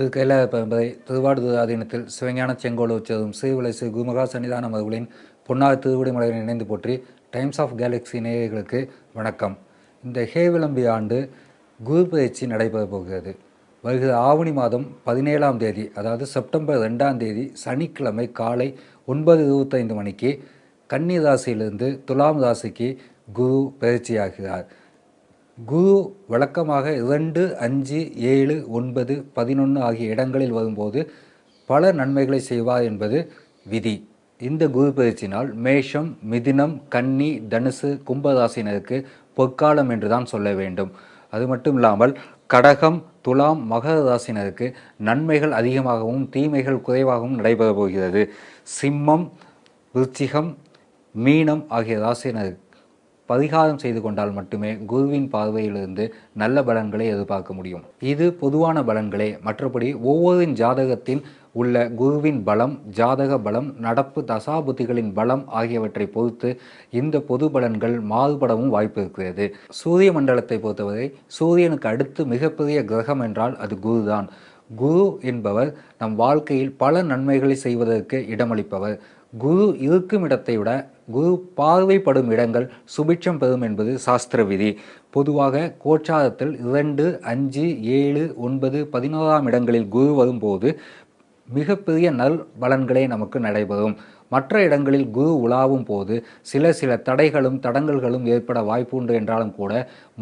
திரு கைலாய பரம்பரை திருவாடு ஆதீனத்தில் சிவஞான செங்கோல் உச்சதும் ஸ்ரீவிலை ஸ்ரீ குருமகா சன்னிதானம் அவர்களின் பொன்னார் திருவிடை இணைந்து போற்றி டைம்ஸ் ஆஃப் கேலக்ஸி நேயர்களுக்கு வணக்கம். இந்த ஹே விளம்பி ஆண்டு குரு பயிற்சி நடைபெறப் போகிறது. வருகிற ஆவணி மாதம் பதினேழாம் தேதி அதாவது செப்டம்பர் ரெண்டாம் தேதி சனிக்கிழமை காலை ஒன்பது இருபத்தைந்து மணிக்கு கன்னி ராசியிலிருந்து துலாம் ராசிக்கு குரு பயிற்சியாகிறார். குரு வழக்கமாக இரண்டு அஞ்சு ஏழு ஒன்பது பதினொன்று ஆகிய இடங்களில் வரும்போது பல நன்மைகளை செய்வார் என்பது விதி. இந்த குரு பயிற்சினால் மேஷம் மிதினம் கன்னி தனுசு கும்பராசினருக்கு பொற்காலம் என்று தான் சொல்ல வேண்டும். அது மட்டும் இல்லாமல் கடகம் துலாம் மகர ராசினருக்கு நன்மைகள் அதிகமாகவும் தீமைகள் குறைவாகவும் நடைபெறப் போகிறது. சிம்மம் விருச்சிகம் மீனம் ஆகிய ராசினருக்கு பரிகாரம் செய்து கொண்டால் மட்டுமே குருவின் பார்வையிலிருந்து நல்ல பலன்களை எதிர்பார்க்க முடியும். இது பொதுவான பலன்களே. மற்றபடி ஒவ்வொரு ஜாதகத்தின் உள்ள குருவின் பலம் ஜாதக பலம் நடப்பு தசாபுத்திகளின் பலம் ஆகியவற்றை பொறுத்து இந்த பொது பலன்கள் மாறுபடவும் வாய்ப்பு இருக்கிறது. சூரிய மண்டலத்தை பொறுத்தவரை சூரியனுக்கு அடுத்து மிகப்பெரிய கிரகம் என்றால் அது குருதான். குரு என்பவர் நம் வாழ்க்கையில் பல நன்மைகளை செய்வதற்கு இடமளிப்பவர். குரு இருக்கும் இடத்தை விட குரு பார்வைப்படும் இடங்கள் சுபிட்சம் பெறும் என்பது சாஸ்திர விதி. பொதுவாக கோச்சாரத்தில் இரண்டு அஞ்சு ஏழு ஒன்பது பதினோராம் இடங்களில் குரு வரும்போது மிகப்பெரிய நல் பலன்களே நமக்கு நடைபெறும். மற்ற இடங்களில் குரு உலாவும் போது சில சில தடைகளும் தடங்கல்களும் ஏற்பட வாய்ப்புண்டு என்றாலும் கூட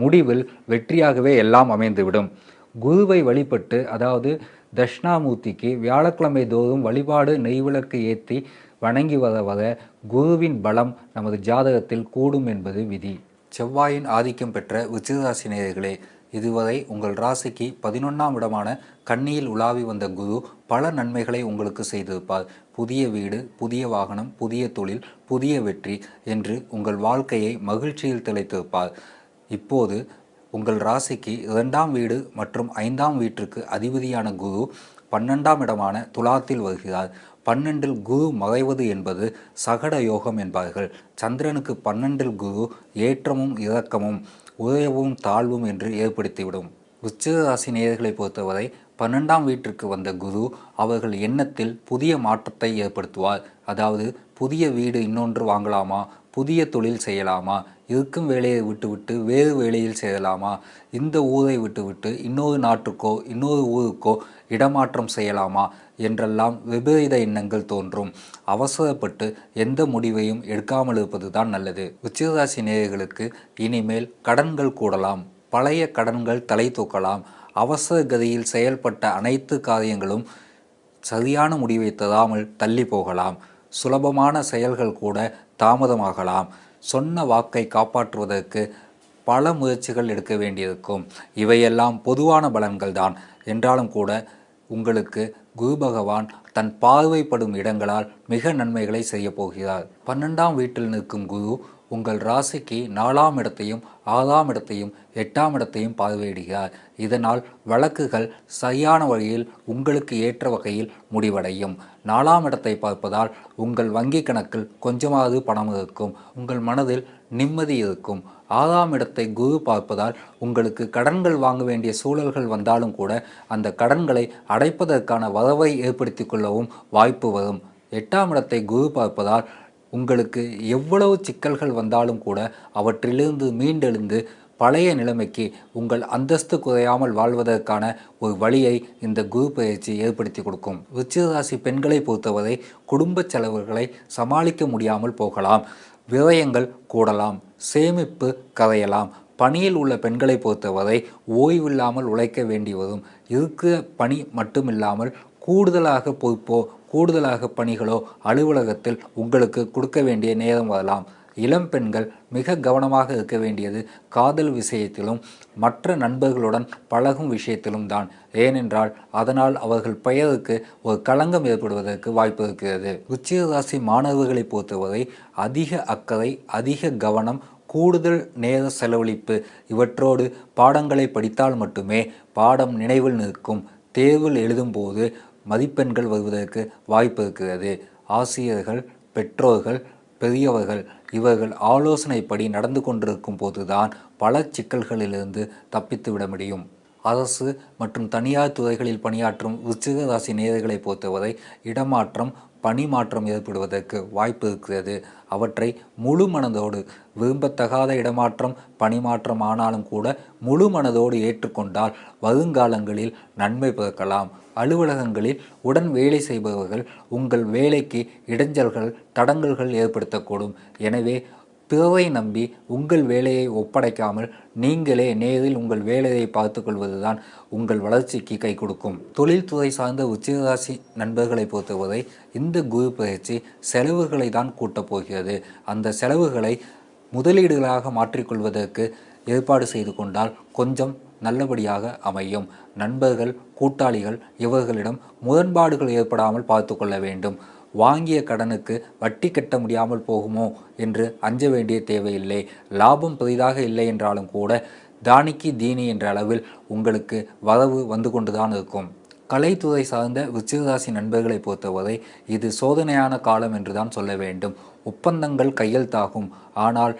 முடிவில் வெற்றியாகவே எல்லாம் அமைந்துவிடும். குருவை வழிபட்டு அதாவது தட்சிணாமூர்த்திக்கு வியாழக்கிழமை தோறும் வழிபாடு நெய்விளக்கு ஏற்றி வணங்கி வர வர குருவின் பலம் நமது ஜாதகத்தில் கூடும் என்பது விதி. செவ்வாயின் ஆதிக்கம் பெற்ற விருச்சிகராசி நேயர்களே இதுவரை உங்கள் ராசிக்கு பதினொன்றாம் இடமான கண்ணியில் உலாவி வந்த குரு பல நன்மைகளை உங்களுக்கு செய்திருப்பார். புதிய வீடு புதிய வாகனம் புதிய தொழில் புதிய வெற்றி என்று உங்கள் வாழ்க்கையை மகிழ்ச்சியில் திளைத்திருப்பார். இப்போது உங்கள் ராசிக்கு இரண்டாம் வீடு மற்றும் ஐந்தாம் வீட்டிற்கு அதிபதியான குரு பன்னெண்டாம் இடமான துலாத்தில் வருகிறார். பன்னெண்டில் குரு மறைவது என்பது சகட யோகம் என்பார்கள். சந்திரனுக்கு பன்னெண்டில் குரு ஏற்றமும் இறக்கமும் உயர்வும் தாழ்வும் என்று ஏற்படுத்திவிடும். விருச்சிக ராசி நேயர்களை பொறுத்தவரை பன்னெண்டாம் வீட்டிற்கு வந்த குரு அவர்கள் எண்ணத்தில் புதிய மாற்றத்தை ஏற்படுத்துவார். அதாவது புதிய வீடு இன்னொன்று வாங்கலாமா? புதிய தொழில் செய்யலாமா? இருக்கும் வேலையை விட்டுவிட்டு வேறு வேலையில் செய்யலாமா இந்த ஊரை விட்டுவிட்டு இன்னொரு நாட்டுக்கோ இன்னொரு ஊருக்கோ இடமாற்றம் செய்யலாமா? என்றெல்லாம் விபரீத எண்ணங்கள் தோன்றும். அவசரப்பட்டு எந்த முடிவையும் எடுக்காமல் இருப்பது தான் நல்லது. உச்சிராசி நேயர்களுக்கு இனிமேல் கடன்கள் கூடலாம். பழைய கடன்கள் தலை தூக்கலாம். அவசர கதியில் செயல்பட்ட அனைத்து காரியங்களும் சரியான முடிவை தராமல் தள்ளி போகலாம். சுலபமான செயல்கள் கூட தாமதமாகலாம். சொன்ன வாக்கை காப்பாற்றுவதற்கு பல முயற்சிகள் எடுக்க வேண்டியிருக்கும். இவையெல்லாம் பொதுவான பலன்கள் தான் என்றாலும் கூட உங்களுக்கு குரு பகவான் தன் பார்வைப்படும் இடங்களால் மிக நன்மைகளை செய்யப் போகிறார் பன்னெண்டாம் வீட்டில் நிற்கும் குரு உங்கள் ராசிக்கு நாலாம் இடத்தையும் ஆறாம் இடத்தையும் எட்டாம் இடத்தையும் பார்வையிடுகிறார். இதனால் வழக்குகள் சரியான வழியில் உங்களுக்கு ஏற்ற வகையில் முடிவடையும். நாலாம் இடத்தை பார்ப்பதால் உங்கள் வங்கி கணக்கில் கொஞ்சமாவது பணம் இருக்கும். உங்கள் மனதில் நிம்மதி இருக்கும். ஆறாம் இடத்தை குரு பார்ப்பதால் உங்களுக்கு கடன்கள் வாங்க வேண்டிய சூழல்கள் வந்தாலும் கூட அந்த கடன்களை அடைப்பதற்கான வரவை ஏற்படுத்தி கொள்ளவும் வாய்ப்பு வரும். எட்டாம் இடத்தை குரு பார்ப்பதால் உங்களுக்கு எவ்வளவு சிக்கல்கள் வந்தாலும் கூட அவற்றிலிருந்து மீண்டெழுந்து பழைய நிலைமைக்கு உங்கள் அந்தஸ்து குறையாமல் வாழ்வதற்கான ஒரு வழியை இந்த குரு பயிற்சி ஏற்படுத்தி கொடுக்கும். விருச்சிகராசி பெண்களை பொறுத்தவரை குடும்ப செலவுகளை சமாளிக்க முடியாமல் போகலாம். விரயங்கள் கூடலாம் சேமிப்பு கரையலாம். பணியில் உள்ள பெண்களை பொறுத்தவரை ஓய்வில்லாமல் உழைக்க வேண்டி வரும் இருக்கிற பணி மட்டுமில்லாமல் கூடுதலாக பொறுப்போ கூடுதலாக பணிகளோ அலுவலகத்தில் உங்களுக்கு கொடுக்க வேண்டிய நேரம் வரலாம். இளம் பெண்கள் மிக கவனமாக இருக்க வேண்டியது காதல் விஷயத்திலும் மற்ற நண்பர்களுடன் பழகும் விஷயத்திலும் தான். ஏனென்றால் அதனால் அவர்கள் பெயருக்கு ஒரு களங்கம் ஏற்படுவதற்கு வாய்ப்பு இருக்கிறது. உச்சிக ராசி மாணவர்களை பொறுத்தவரை அதிக அக்கறை அதிக கவனம் கூடுதல் நேர செலவழிப்பு இவற்றோடு பாடங்களை படித்தால் மட்டுமே பாடம் நினைவில் நிற்கும். தேர்வில் எழுதும்போது மதிப்பெண்கள் வருவதற்கு வாய்ப்பு இருக்கிறது. ஆசிரியர்கள் பெற்றோர்கள் பெரியவர்கள் இவர்கள் ஆலோசனைப்படி நடந்து கொண்டிருக்கும் போதுதான் பல சிக்கல்களிலிருந்து தப்பித்து விட முடியும். அரசு மற்றும் தனியார் துறைகளில் பணியாற்றும் விருச்சிக ராசி நேர்களை பொறுத்தவரை இடமாற்றம் பணி மாற்றம் ஏற்படுவதற்கு வாய்ப்பு இருக்கிறது. அவற்றை முழு மனதோடு விரும்பத்தகாத இடமாற்றம் பணிமாற்றம் ஆனாலும் கூட முழு மனதோடு ஏற்றுக்கொண்டால் வருங்காலங்களில் நன்மை பிறக்கலாம். அலுவலகங்களில் உடன் வேலை செய்பவர்கள் உங்கள் வேலைக்கு இடைஞ்சல்கள் தடங்கல்கள் ஏற்படுத்தக்கூடும். எனவே பிறரை நம்பி உங்கள் வேலையை ஒப்படைக்காமல் நீங்களே நேரில் உங்கள் வேலையை பார்த்து கொள்வதுதான் உங்கள் வளர்ச்சிக்கு கை கொடுக்கும். தொழில்துறை சார்ந்த உச்சிராசி நண்பர்களை பொறுத்தவரை இந்த குரு பயிற்சி செலவுகளை தான் கூட்டப் போகிறது. அந்த செலவுகளை முதலீடுகளாக மாற்றிக்கொள்வதற்கு ஏற்பாடு செய்து கொண்டால் கொஞ்சம் நல்லபடியாக அமையும். நண்பர்கள் கூட்டாளிகள் இவர்களிடம் முரண்பாடுகள் ஏற்படாமல் பார்த்து கொள்ள வேண்டும். வாங்கிய கடனுக்கு வட்டி கட்ட முடியாமல் போகுமோ என்று அஞ்ச வேண்டிய தேவையில்லை. லாபம் பெரிதாக இல்லை என்றாலும் கூட தானிக்கு தீனி என்ற அளவில் உங்களுக்கு வரவு வந்து கொண்டுதான் இருக்கும். கலைத்துறை சார்ந்த விச்சிகராசி நண்பர்களை பொறுத்தவரை இது சோதனையான காலம் என்று தான் சொல்ல வேண்டும். ஒப்பந்தங்கள் கையெழுத்தாகும். ஆனால்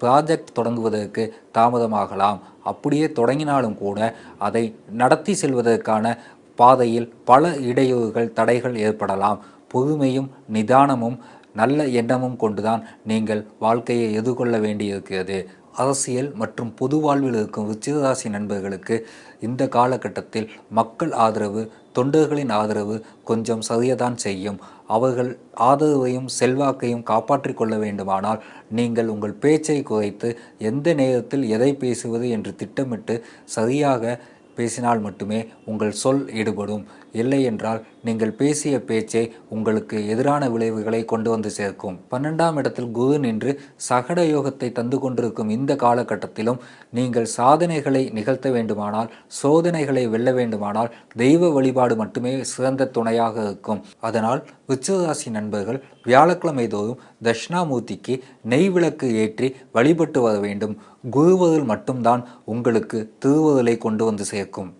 ப்ராஜெக்ட் தொடங்குவதற்கு தாமதமாகலாம். அப்படியே தொடங்கினாலும் கூட அதை நடத்தி செல்வதற்கான பாதையில் பல இடையூறுகள் தடைகள் ஏற்படலாம். பொறுமையும் நிதானமும் நல்ல எண்ணமும் கொண்டுதான் நீங்கள் வாழ்க்கையை எதிர்கொள்ள வேண்டியிருக்கிறது. அரசியல் மற்றும் பொது வாழ்வில் இருக்கும் விருச்சிகராசி நண்பர்களுக்கு இந்த காலகட்டத்தில் மக்கள் ஆதரவு தொண்டர்களின் ஆதரவு கொஞ்சம் சரியதான் செய்யும். அவர்கள் ஆதரவையும் செல்வாக்கையும் காப்பாற்றிக் கொள்ள வேண்டுமானால் நீங்கள் உங்கள் பேச்சை குறைத்து எந்த நேரத்தில் எதை பேசுவது என்று திட்டமிட்டு சரியாக பேசினால் மட்டுமே உங்கள் சொல் ஈடுபடும் இல்லை என்றால் நீங்கள் பேசிய பேச்சே உங்களுக்கு எதிரான விளைவுகளை கொண்டு வந்து சேர்க்கும். பன்னெண்டாம் இடத்தில் குரு நின்று சகட யோகத்தை தந்து கொண்டிருக்கும் இந்த காலகட்டத்திலும் நீங்கள் சாதனைகளை நிகழ்த்த வேண்டுமானால் சோதனைகளை வெல்ல வேண்டுமானால் தெய்வ வழிபாடு மட்டுமே சிறந்த துணையாக இருக்கும். அதனால் விருச்சிகராசி நண்பர்கள் வியாழக்கிழமை தோறும் தட்சிணாமூர்த்திக்கு நெய் விளக்கு ஏற்றி வழிபட்டு வர வேண்டும். குருவருள் மட்டும்தான் உங்களுக்கு திருவருளை கொண்டு வந்து சேர்க்கும்.